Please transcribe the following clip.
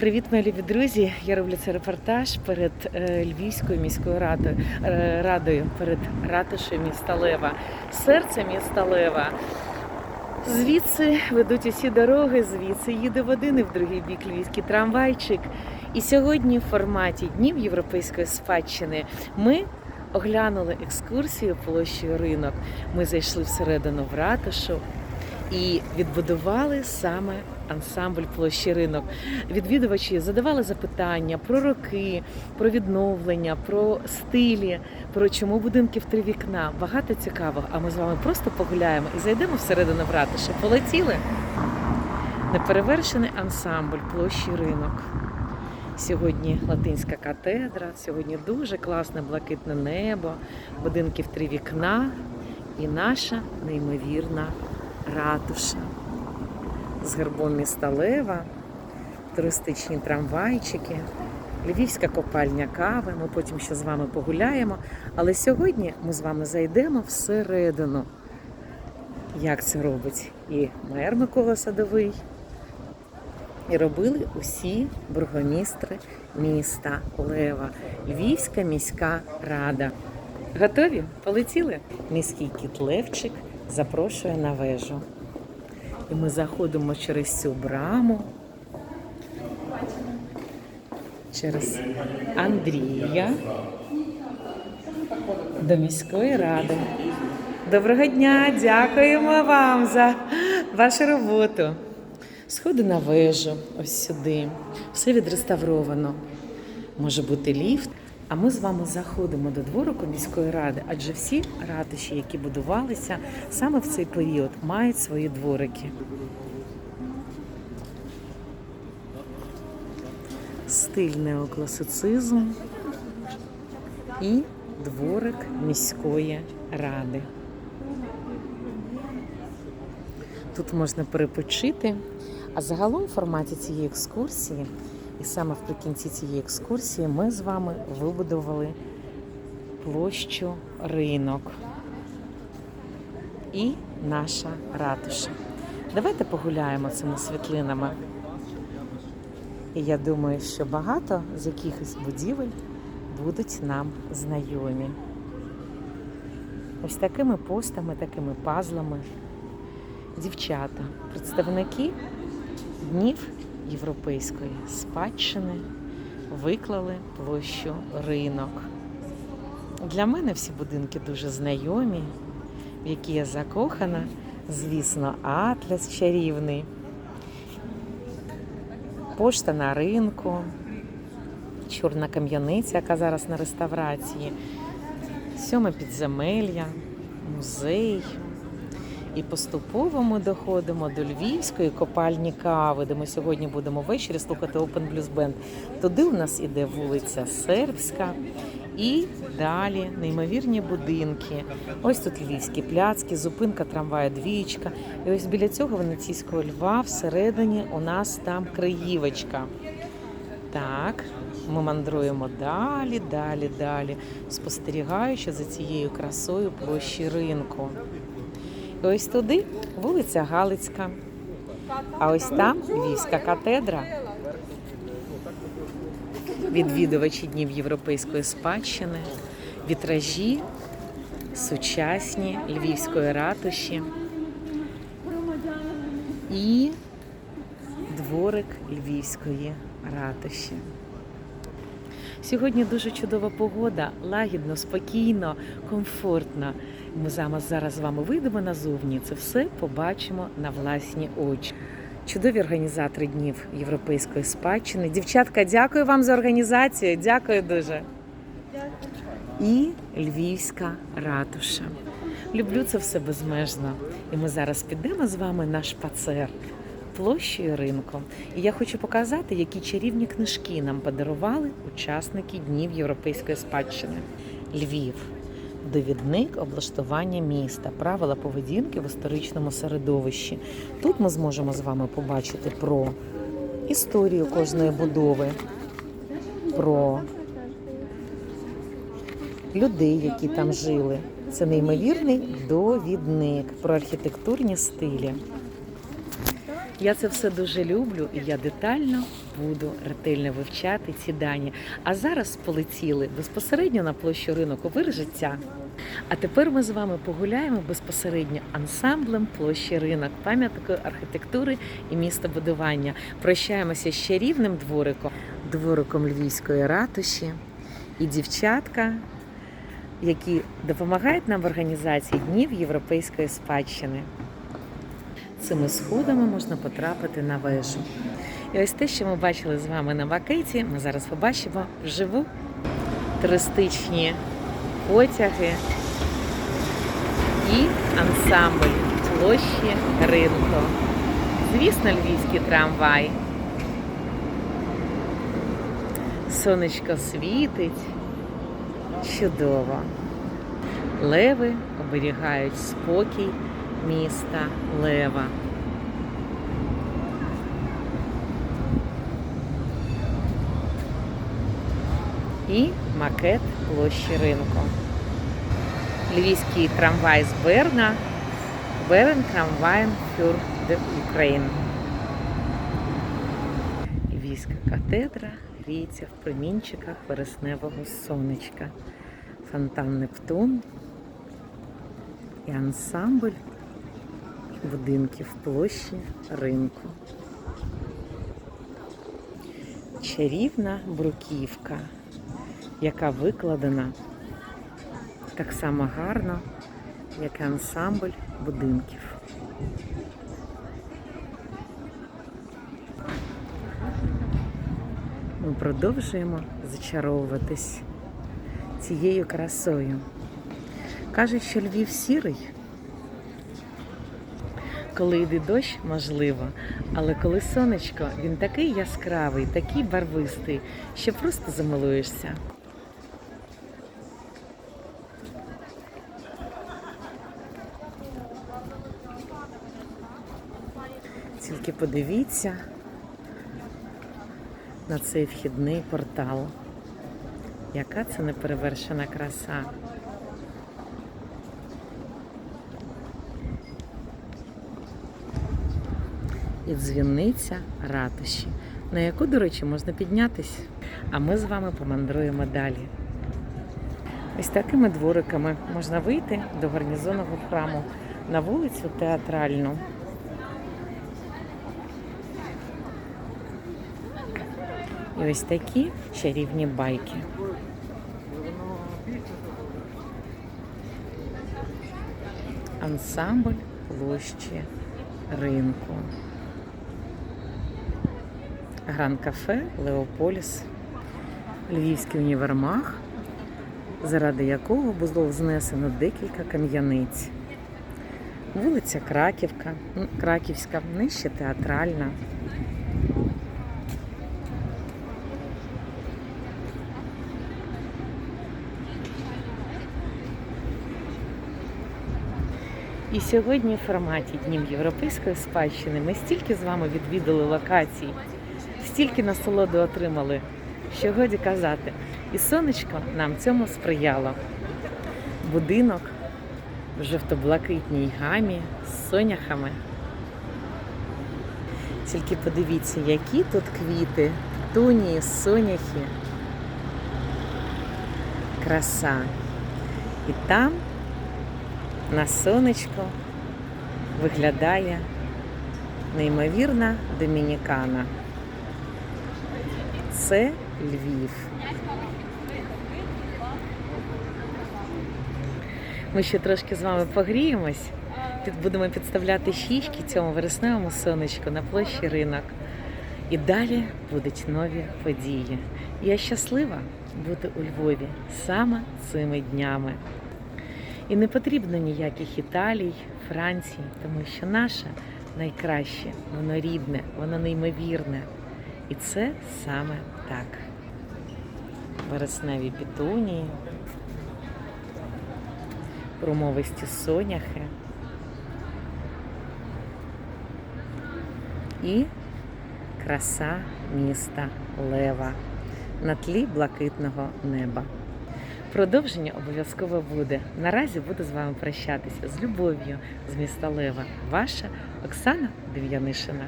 Привіт, мої любі друзі! Я роблю цей репортаж перед е, Львівською міською радою, е, радою перед ратушею міста Лева, серце міста Лева. Звідси ведуть усі дороги, звідси їде в один і в другий бік львівський трамвайчик. І сьогодні в форматі Днів Європейської спадщини ми оглянули екскурсію площею ринок. Ми зайшли всередину в ратушу і відбудували саме ансамбль площі ринок. Відвідувачі задавали запитання про роки, про відновлення, про стилі, про чому будинки в три вікна. Багато цікавого. А ми з вами просто погуляємо і зайдемо всередину в ратуші. Полетіли. Неперевершений ансамбль площі ринок. Сьогодні латинська катедра, сьогодні дуже класне блакитне небо, будинки в три вікна і наша неймовірна ратуша з гербом міста Лева, туристичні трамвайчики, львівська копальня кави. Ми потім ще з вами погуляємо. Але сьогодні ми з вами зайдемо всередину. Як це робить і мер Микола Садовий, і робили усі бургомістри міста Лева, Львівська міська рада. Готові? Полетіли? Міський кіт Левчик запрошує на вежу. І ми заходимо через цю браму, через Андрія до міської ради. Доброго дня! Дякуємо вам за вашу роботу. Сходи на вежу, ось сюди. Все відреставровано. Може бути ліфт. А ми з вами заходимо до дворику міської ради, адже всі ратуші, які будувалися саме в цей період, мають свої дворики. Стиль неокласицизм і дворик міської ради. Тут можна перепочити. А загалом в форматі цієї екскурсії, і саме вприкінці цієї екскурсії, ми з вами вибудували площу ринок і наша ратуша. Давайте погуляємо цими світлинами. І я думаю, що багато з якихось будівель будуть нам знайомі. Ось такими постами, такими пазлами. Дівчата, представники днів європейської спадщини виклали площу ринок. Для мене всі будинки дуже знайомі, в які я закохана. Звісно, атлас чарівний, пошта на ринку, чорна кам'яниця, яка зараз на реставрації, сьоме підземелля, музей. І поступово ми доходимо до львівської копальні кави, де ми сьогодні будемо ввечері слухати Open Blues Band. Туди у нас іде вулиця Сербська. І далі неймовірні будинки. Ось тут львівські пляцки, зупинка трамвая двічка. І ось біля цього венеційського льва всередині у нас там Криївочка. Так, ми мандруємо далі, далі, далі, спостерігаючи за цією красою площі ринку. І ось туди вулиця Галицька. А ось там Львівська катедра. Відвідувачі Днів Європейської спадщини, вітражі, сучасні Львівської ратуші і дворик Львівської ратуші. Сьогодні дуже чудова погода, лагідно, спокійно, комфортно. Ми зараз з вами вийдемо назовні. Це все побачимо на власні очі. Чудові організатори днів європейської спадщини. Дівчатка, дякую вам за організацію. Дякую дуже. І Львівська ратуша. Люблю це все безмежно. І ми зараз підемо з вами на шпацер площею ринку. І я хочу показати, які чарівні книжки нам подарували учасники Днів Європейської спадщини. Львів. Довідник облаштування міста, правила поведінки в історичному середовищі. Тут ми зможемо з вами побачити про історію кожної будови, про людей, які там жили. Це неймовірний довідник про архітектурні стилі. Я це все дуже люблю і я детально буду ретельно вивчати ці дані. А зараз полетіли безпосередньо на площу ринок у життя. А тепер ми з вами погуляємо безпосередньо ансамблем площі ринок, пам'яткою архітектури і містобудування. Прощаємося з чарівним двориком, двориком Львівської ратуші і дівчатка, які допомагають нам в організації Днів Європейської спадщини. Цими сходами можна потрапити на вежу. І ось те, що ми бачили з вами на макеті, ми зараз побачимо вживу туристичні потяги і ансамбль площі ринку. Звісно, львівський трамвай. Сонечко світить. Чудово. Леви оберігають спокій міста Лева. І макет площі ринку. Львівський трамвай з Берна. Берн трамвайн фюр де Україн. Львівська катедра гріється в промінчиках вересневого сонечка. Фонтан Нептун і ансамбль будинків площі ринку. Чарівна бруківка, яка викладена так само гарно, як і ансамбль будинків. Ми продовжуємо зачаровуватись цією красою. Кажуть, що Львів сірий. Коли йде дощ, можливо, але коли сонечко, він такий яскравий, такий барвистий, що просто замилуєшся. Тільки подивіться на цей вхідний портал. Яка це неперевершена краса. І дзвіниця ратуші, на яку, до речі, можна піднятись. А ми з вами помандруємо далі. Ось такими двориками можна вийти до гарнізонного храму на вулицю театральну. І ось такі чарівні байки. Ансамбль площі ринку. Гран кафе Леополіс, Львівський універмаг, заради якого було знесено декілька кам'яниць. Вулиця Краківка, Краківська, нижче театральна. І сьогодні в форматі Днів Європейської спадщини ми стільки з вами відвідали локацій, стільки насолоди отримали, що годі казати. І сонечко нам цьому сприяло. Будинок в жовто-блакитній гамі з соняхами. Тільки подивіться, які тут квіти, тунії, соняхи. Краса. І там на сонечко виглядає неймовірна домінікана. Це Львів. Ми ще трошки з вами погріємось. Будемо підставляти щічки цьому вересневому сонечку на площі ринок. І далі будуть нові події. Я щаслива бути у Львові саме цими днями. І не потрібно ніяких Італій, Франції, тому що наше найкраще, воно рідне, воно неймовірне. І це саме так. Вересневі пітунії, промовисті соняхи і краса міста Лева на тлі блакитного неба. Продовження обов'язково буде. Наразі буду з вами прощатися з любов'ю з міста Лева. Ваша Оксана Дев'янишина.